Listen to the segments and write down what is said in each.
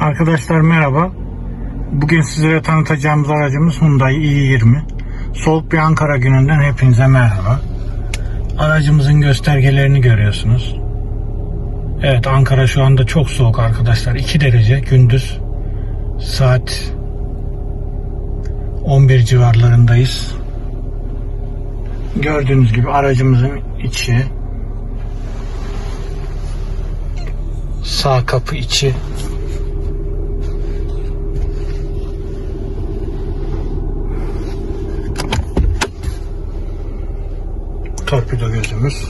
Arkadaşlar merhaba. Bugün sizlere tanıtacağımız aracımız Hyundai i20. Soğuk bir Ankara gününden hepinize merhaba. Aracımızın göstergelerini görüyorsunuz. Evet Ankara şu anda çok soğuk arkadaşlar. 2 derece gündüz. Saat 11 civarlarındayız. Gördüğünüz gibi aracımızın içi sağ kapı içi torpido gözümüz.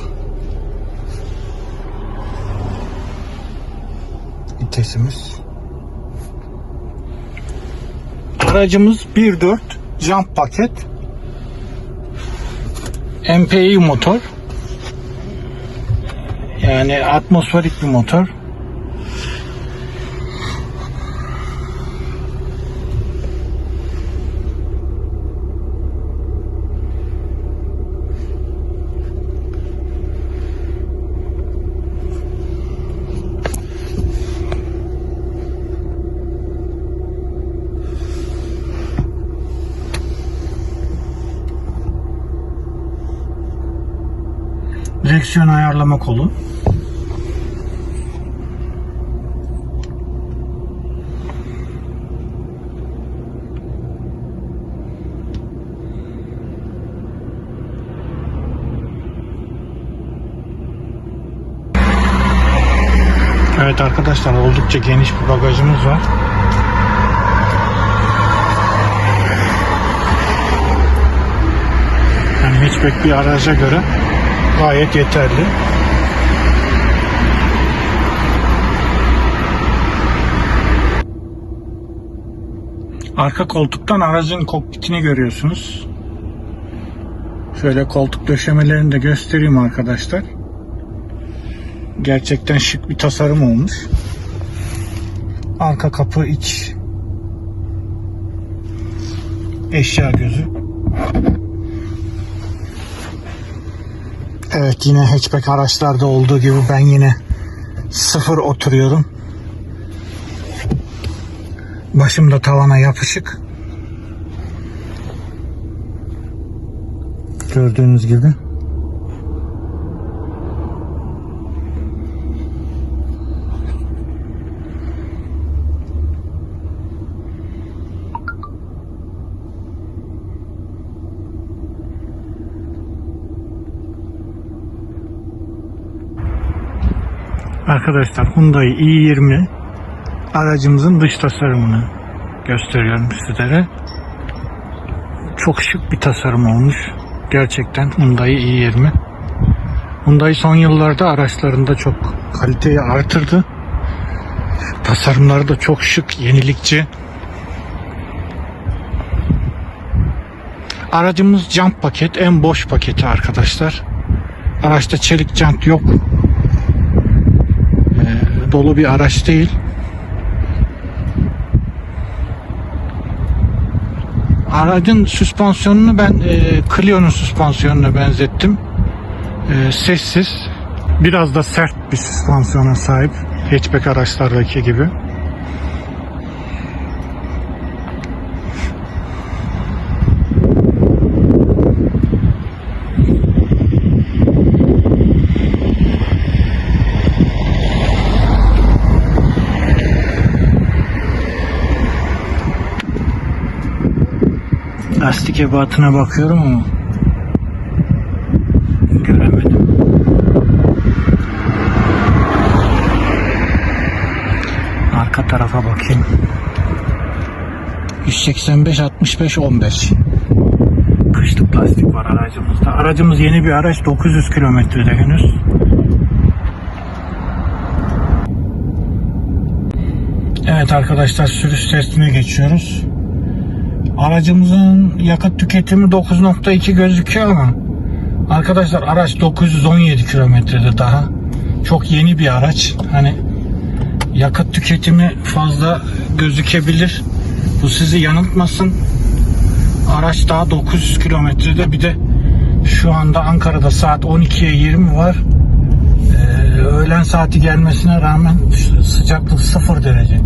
Vitesimiz aracımız 1.4 jump paket. MPI motor. Yani atmosferik bir motor direksiyon ayarlama kolu Evet arkadaşlar oldukça geniş bir bagajımız var. Yani hatchback bir araca göre gayet yeterli. Arka koltuktan aracın kokpitini görüyorsunuz. Şöyle koltuk döşemelerini de göstereyim arkadaşlar. Gerçekten şık bir tasarım olmuş. Arka kapı iç eşya gözü. Evet yine hatchback araçlarda olduğu gibi ben yine sıfır oturuyorum. Başım da tavana yapışık. Gördüğünüz gibi. Arkadaşlar Hyundai i20 aracımızın dış tasarımını gösteriyorum sizlere. Çok şık bir tasarım olmuş. Gerçekten Hyundai i20. Hyundai son yıllarda araçlarında çok kaliteyi artırdı. Tasarımları da çok şık, yenilikçi. Aracımız jump paket, en boş paketi arkadaşlar. Araçta çelik jant yok dolu bir araç değil. Aracın süspansiyonunu ben e, Clio'nun süspansiyonuna benzettim. E, sessiz, biraz da sert bir süspansiyona sahip. Hatchback araçlardaki gibi. Lastik ebatına bakıyorum ama göremedim. Arka tarafa bakayım. 185 65 15. Kışlık lastik var aracımızda. Aracımız yeni bir araç 900 kilometrede henüz. Evet arkadaşlar sürüş testine geçiyoruz. Aracımızın yakıt tüketimi 9.2 gözüküyor ama arkadaşlar araç 917 kilometrede daha. Çok yeni bir araç. Hani yakıt tüketimi fazla gözükebilir. Bu sizi yanıltmasın. Araç daha 900 kilometrede bir de şu anda Ankara'da saat 12'ye 20 var. Ee, öğlen saati gelmesine rağmen sıcaklık 0 derece.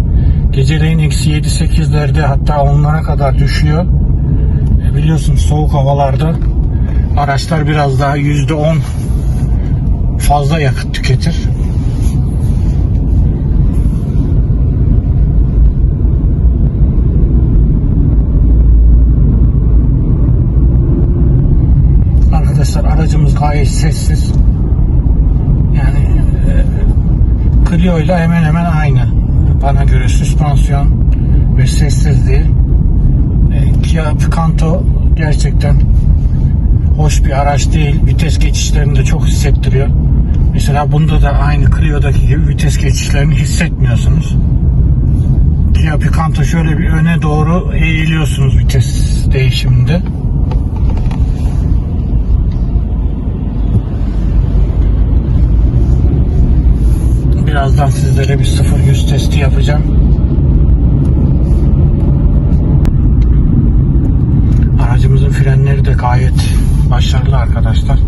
Geceleyin eksi 7-8'lerde hatta onlara kadar düşüyor. E, biliyorsun soğuk havalarda araçlar biraz daha %10 fazla yakıt tüketir. Arkadaşlar aracımız gayet sessiz. Yani e, Clio ile hemen hemen aynı. Bana göre süspansiyon ve sessizliği. E, Kia Picanto gerçekten hoş bir araç değil. Vites geçişlerini de çok hissettiriyor. Mesela bunda da aynı Clio'daki gibi vites geçişlerini hissetmiyorsunuz. Kia Picanto şöyle bir öne doğru eğiliyorsunuz vites değişiminde. Birazdan sizlere bir 0-100 testi yapacağım. Aracımızın frenleri de gayet başarılı arkadaşlar.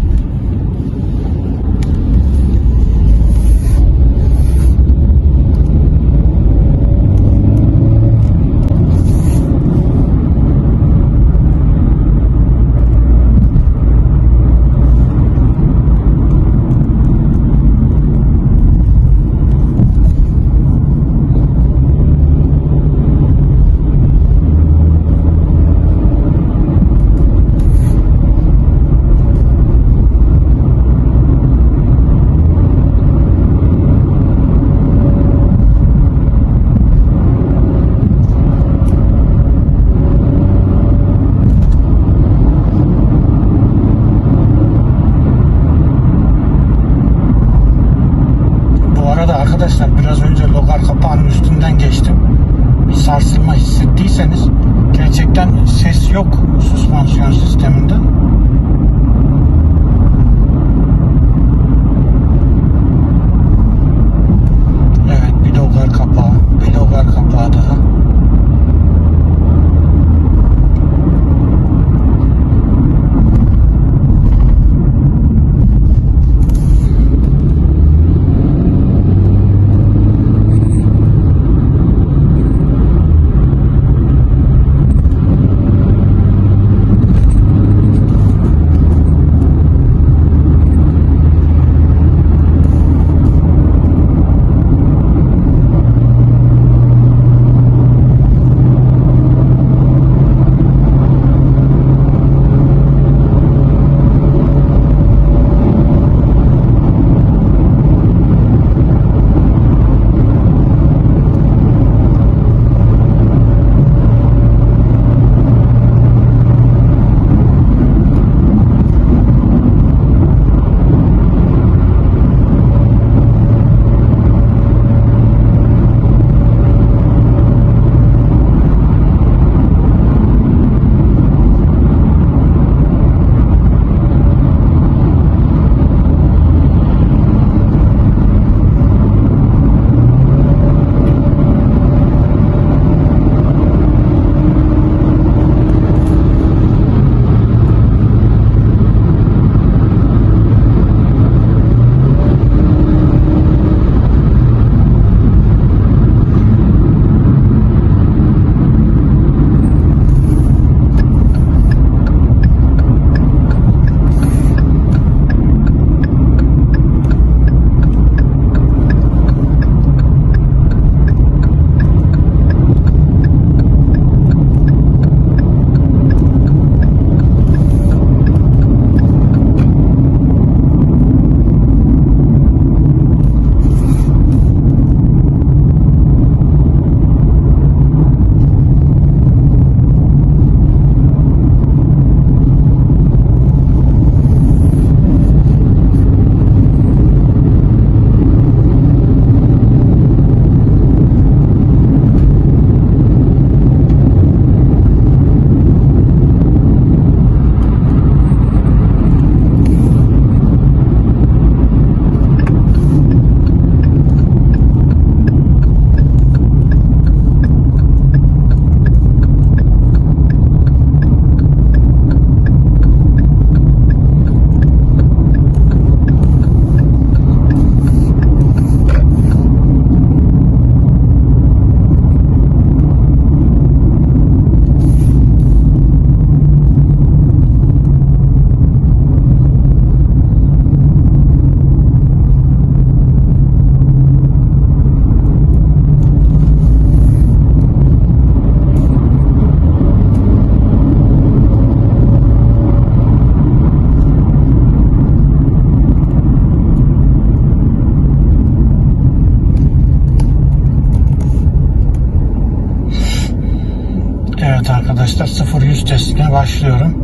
Arkadaşlar 0-100 testine başlıyorum.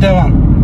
devam.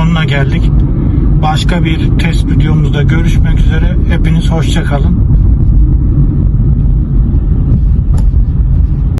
sonuna geldik. Başka bir test videomuzda görüşmek üzere. Hepiniz hoşçakalın.